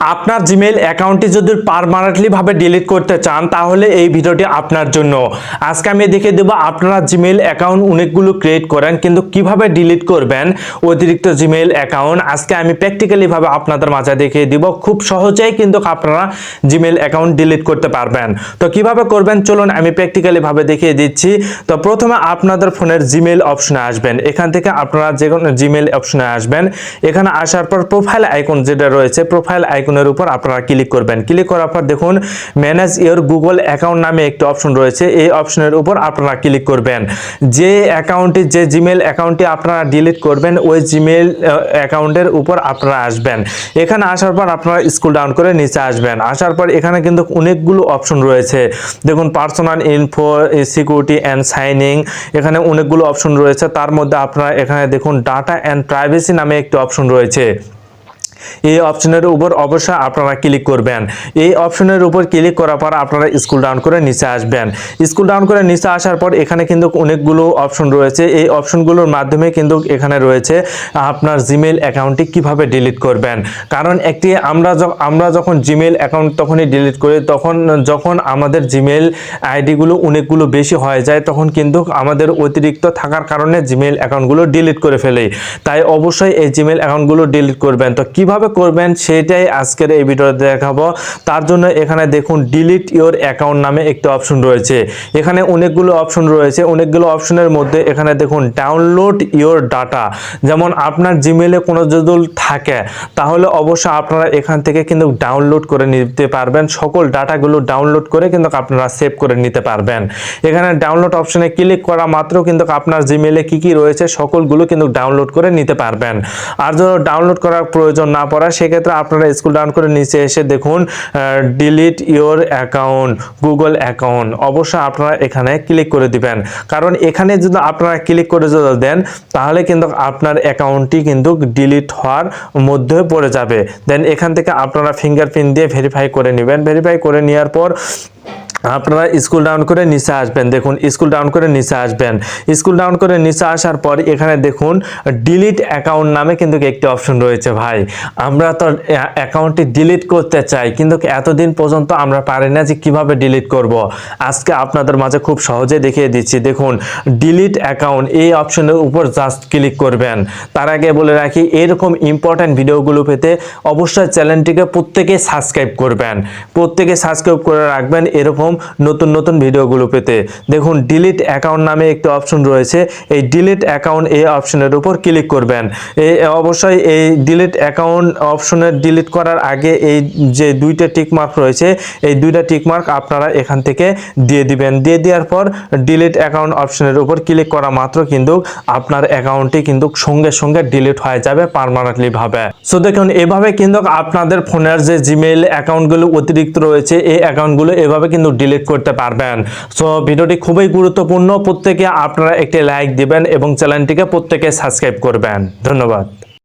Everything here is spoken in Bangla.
আপনার জিমেইল অ্যাকাউন্টটি যদি পারমানেন্টলি ভাবে ডিলিট করতে চান, তাহলে এই ভিডিওটি আপনার জন্য। আজকে আমি দেখে দেবো আপনারা জিমেইল অ্যাকাউন্ট অনেকগুলো ক্রিয়েট করেন, কিন্তু কীভাবে ডিলিট করবেন অতিরিক্ত জিমেইল অ্যাকাউন্ট আজকে আমি প্র্যাকটিক্যালি ভাবে আপনাদের মাঝে দেখিয়ে দিব। খুব সহজেই কিন্তু আপনারা জিমেইল অ্যাকাউন্ট ডিলিট করতে পারবেন। তো কীভাবে করবেন? চলুন আমি প্র্যাকটিক্যালি ভাবে দেখিয়ে দিচ্ছি। তো প্রথমে আপনাদের ফোনের জিমেইল অপশনে আসবেন। এখান থেকে আপনারা যে কোনো জিমেইল অপশনে আসবেন। এখানে আসার পর প্রোফাইল আইকন যেটা রয়েছে প্রোফাইল আইকনের উপর আপনারা ক্লিক করবেন। ক্লিক করার পর দেখুন ম্যানেজ ইওর গুগল অ্যাকাউন্ট নামে একটি অপশন রয়েছে। এই অপশনের উপর আপনারা ক্লিক করবেন। যে অ্যাকাউন্টটি যে জিমেল অ্যাকাউন্টটি আপনারা ডিলিট করবেন, ওই জিমেল অ্যাকাউন্টের উপর আপনারা আসবেন। এখানে আসার পর আপনারা স্কুল ডাউন করে নিচে আসবেন। আসার পর এখানে কিন্তু অনেকগুলো অপশন রয়েছে। দেখুন personal info security and signing এখানে অনেকগুলো অপশন রয়েছে। তার মধ্যে আপনারা এখানে দেখুন ডাটা অ্যান্ড প্রাইভেসি নামে একটি অপশন রয়েছে। এই অপশনের উপর অবশ্যই আপনারা ক্লিক করবেন। এই অপশনের উপর ক্লিক করার পর আপনারা স্কুল ডাউন করে নিচে আসবেন। স্কুল ডাউন করে নিচে আসার পর এখানে কিন্তু অনেকগুলো অপশন রয়েছে। এই অপশনগুলোর মাধ্যমে কিন্তু এখানে রয়েছে আপনার জিমেইল অ্যাকাউন্টটি কীভাবে ডিলিট করবেন। কারণ একটি আমরা আমরা যখন জিমেইল অ্যাকাউন্ট তখনই ডিলিট করি, তখন যখন আমাদের জিমেইল আইডিগুলো অনেকগুলো বেশি হয়ে যায়, তখন কিন্তু আমাদের অতিরিক্ত থাকার কারণে জিমেইল অ্যাকাউন্টগুলো ডিলিট করে ফেলে। তাই অবশ্যই এই জিমেইল অ্যাকাউন্টগুলো ডিলিট করবেন। তো কীভাবে করবেন সেটাই আজকের এই ভিডিওতে দেখাবো। তার জন্য এখানে দেখুন ডিলিট ইওর অ্যাকাউন্ট নামে একটি অপশন রয়েছে। এখানে অনেকগুলো অপশন রয়েছে। অনেকগুলো অপশনের মধ্যে এখানে দেখুন ডাউনলোড ইওর ডাটা যেমন আপনার জিমেইলে কোনো যদি থাকে, তাহলে অবশ্যই আপনারা এখান থেকে কিন্তু ডাউনলোড করে নিতে পারবেন। সকল ডাটাগুলো ডাউনলোড করে কিন্তু আপনারা সেভ করে নিতে পারবেন। এখানে ডাউনলোড অপশনে ক্লিক করা মাত্র কিন্তু আপনার জিমেইলে কি কি রয়েছে, সকলগুলো কিন্তু ডাউনলোড করে নিতে পারবেন। আর যদি ডাউনলোড করার প্রয়োজন না পড়া, সেক্ষেত্রে আপনারা স্কুল ডাউন করে নিচে এসে দেখুন delete your account Google account অবশ্যই আপনারা এখানে ক্লিক করে দিবেন। কারণ এখানে যদি আপনারা ক্লিক করে যদি দেন, তাহলে কিন্তু আপনার অ্যাকাউন্টটি কিন্তু ডিলিট হওয়ার মধ্যে পড়ে যাবে। দেন এখান থেকে আপনারা ফিঙ্গারপ্রিন্ট দিয়ে ভেরিফাই করে নেবেন। ভেরিফাই করে নেওয়ার পর আপনারা স্কুল ডাউন করে নিচে আসবেন। দেখুন, স্কুল ডাউন করে নিচে আসবেন। স্কুল ডাউন করে নিচে আসার পর এখানে দেখুন ডিলিট অ্যাকাউন্ট নামে কিন্তু একটি অপশন রয়েছে ভাই। আমরা তো অ্যাকাউন্টটি ডিলিট করতে চাই, কিন্তু এতদিন পর্যন্ত আমরা পারি না যে কীভাবে ডিলিট করব। আজকে আপনাদের মাঝে খুব সহজে দেখিয়ে দিচ্ছি। দেখুন ডিলিট অ্যাকাউন্ট এই অপশনের উপর জাস্ট ক্লিক করবেন। তার আগে বলে রাখি, এরকম ইম্পর্ট্যান্ট ভিডিওগুলো পেতে অবশ্যই চ্যানেলটিকে প্রত্যেকে সাবস্ক্রাইব করবেন। প্রত্যেকে সাবস্ক্রাইব করে রাখবেন, এরকম নতুন নতুন ভিডিওগুলো পেতে। দেখুন ডিলিট অ্যাকাউন্ট নামে একটি অপশন রয়েছে। এই ডিলিট অ্যাকাউন্ট এই অপশনের উপর ক্লিক করবেন। এই অবশ্যই এই ডিলিট অ্যাকাউন্ট অপশনের ডিলিট করার আগে এই যে দুইটা টিক মার্ক রয়েছে, এই দুইটা টিক মার্ক আপনারা এখান থেকে দিয়ে দিবেন। দিয়ে দেওয়ার পর ডিলিট অ্যাকাউন্ট অপশনের উপর ক্লিক করা মাত্র কিন্তু আপনার অ্যাকাউন্টটি কিন্তু সঙ্গে সঙ্গে ডিলিট হয়ে যাবে পার্মানেন্টলি ভাবে। সো দেখুন এভাবে কিন্তু আপনাদের ফোনের যে জিমেইল অ্যাকাউন্টগুলো অতিরিক্ত রয়েছে, এই অ্যাকাউন্টগুলো এভাবে কিন্তু ডিলিট করতে পারবেন। সো ভিডিওটি খুবই গুরুত্বপূর্ণ। প্রত্যেকে আপনারা একটি লাইক দিবেন এবং চ্যানেলটিকে প্রত্যেকে সাবস্ক্রাইব করবেন। ধন্যবাদ।